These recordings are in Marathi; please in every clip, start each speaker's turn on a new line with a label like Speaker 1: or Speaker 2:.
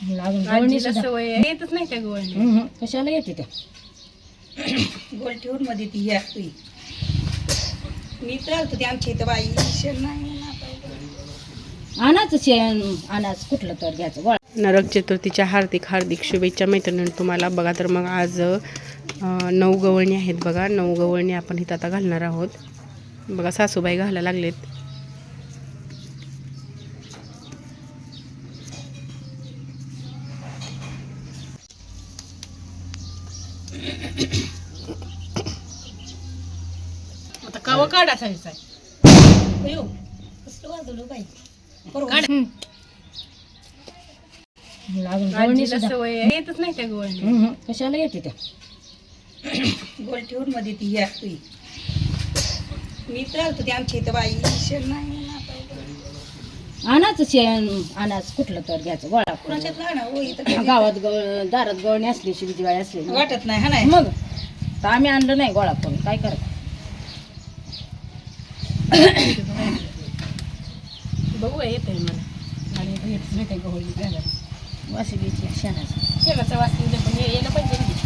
Speaker 1: अजून गवळणी
Speaker 2: आजीला
Speaker 1: सुद्धा
Speaker 2: सवय आहे. येतच नाही त्या गवळणी
Speaker 1: हम्म, कशाला येते त्या?
Speaker 3: गोल ठेवून मध्ये ती ही असते. मी चालतो ते आमच्या इथं बाई. शेण नाही ना पाहिजे.
Speaker 1: शेण आणाच कुठलं तर घ्यायचं. गोळा
Speaker 2: नरक चतुर्थीच्या हार्दिक हार्दिक शुभेच्छा मैत्रिणी तुम्हाला. बघा तर मग आज अं, नऊ गवळणी आहेत बघा. नऊ गवळणी आपण इथं आता घालणार आहोत. बघा सासूबाई घालायला लागलेत. आता कवा काढायचा
Speaker 3: अयो, कसलं वाजवलं बाई बरोबर
Speaker 1: अजून गवळणी सुद्धा
Speaker 2: सवय आहे. येतच नाही त्या
Speaker 1: हम्म, कशाला येते त्या?
Speaker 3: गोल ठेवून मध्ये ती ही असते मी चालतो ते आमच्या इथं बाई नाही ना.
Speaker 1: आणाच शेण आणाच कुठलं तर घ्यायचं गोळा करून. गावात गव दारात गवळणी असली शिवी दिवाळी असली ना.
Speaker 3: वाटत नाही हा नाही?
Speaker 1: मग तर आम्ही आणलं नाही गोळा करून काय करत
Speaker 2: बघू येत आहे मला. आणि त्या गवळणी घालायला
Speaker 1: वाशी बीची शेणाची.
Speaker 2: शेणाचा वास दे, पण हे यायला पाहिजे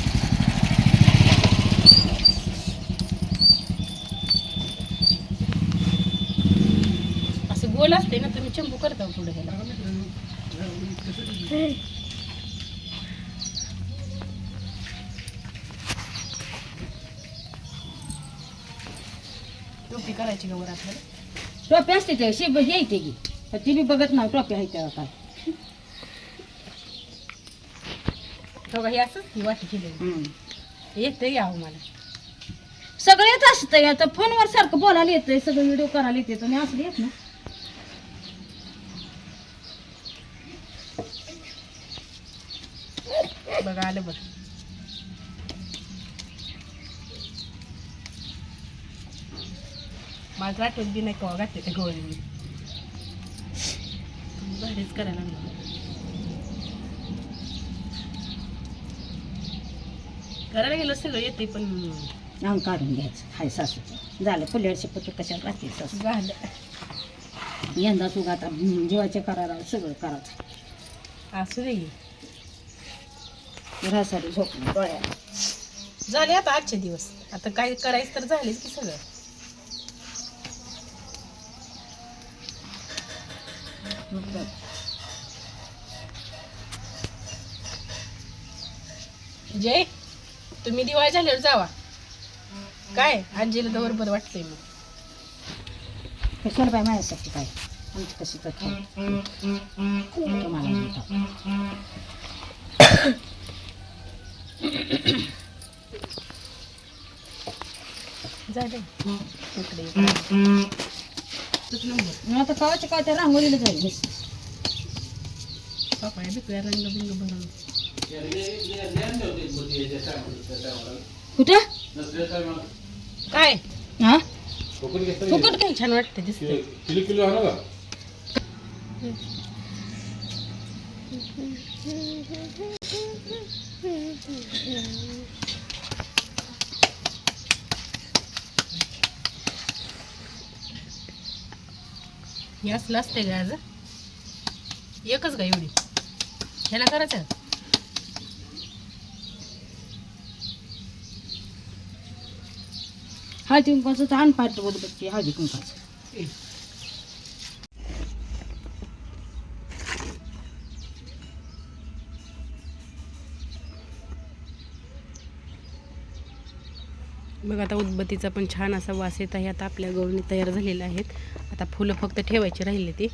Speaker 2: गोल असते ना तुम्ही चंबू करता पुढे ह्याला. टोपी करायची का वर आपल्याला?
Speaker 1: टोपी असते ते शिब हे येते की पण ती बी बघत नाही टोपी आहे त्या काय.
Speaker 2: बघा हे असं ही वाटी केली. येते यावं मला.
Speaker 1: सगळं येत असतं आता फोनवर सारखं बोलायला येतंय सगळं व्हिडिओ करायला येते तुम्ही असं येत ना
Speaker 2: बघा आलं बघ. मला आठवत बी नाही कवा घातले त्या गोळी भारीच करायला लागलो. करायला गेलं सगळं येते पण
Speaker 1: अंग काढून घ्यायचं. हाय सासूचं झालं पुल्याडचे पत्र कशाला राहते सासू?
Speaker 2: झालं.
Speaker 1: यंदा सुद्धा आता हम्म, जीवाचे करायला सगळं करायचं.
Speaker 2: असू दे.
Speaker 1: घरासाठी झोपून डोळ्याला.
Speaker 2: झाले आता आजचे दिवस. आता काय करायचं तर झालेच की सगळं. जय तुम्ही दिवाळी झाल्यावर जावा. काय? आजीला तर बरं वाटतंय मग.
Speaker 1: कशाला पाय माझ्यासाठी काय? आमची कशी तर
Speaker 2: इकडे
Speaker 1: आता कवाच्या काय त्या रांगोळीला जाईल.
Speaker 2: पापाया बिकूया रंग बिंग भरून.
Speaker 1: कुठं?
Speaker 2: काय?
Speaker 1: हा?
Speaker 2: फुकट काही छान वाटतं दिसते
Speaker 4: किलो किलो आणू का
Speaker 2: हे असलं असते का आज एकच का एवढी. ह्याला करायचं
Speaker 1: हळदी कुंकाचं तर आण पाठ बोल बघते. हळदी कुंकाचं
Speaker 2: मग आता उदबत्तीचा पण छान असा वास येत आहे. आता आपल्या गवळणी तयार झालेल्या आहेत. आता फुलं फक्त ठेवायची राहिली ती.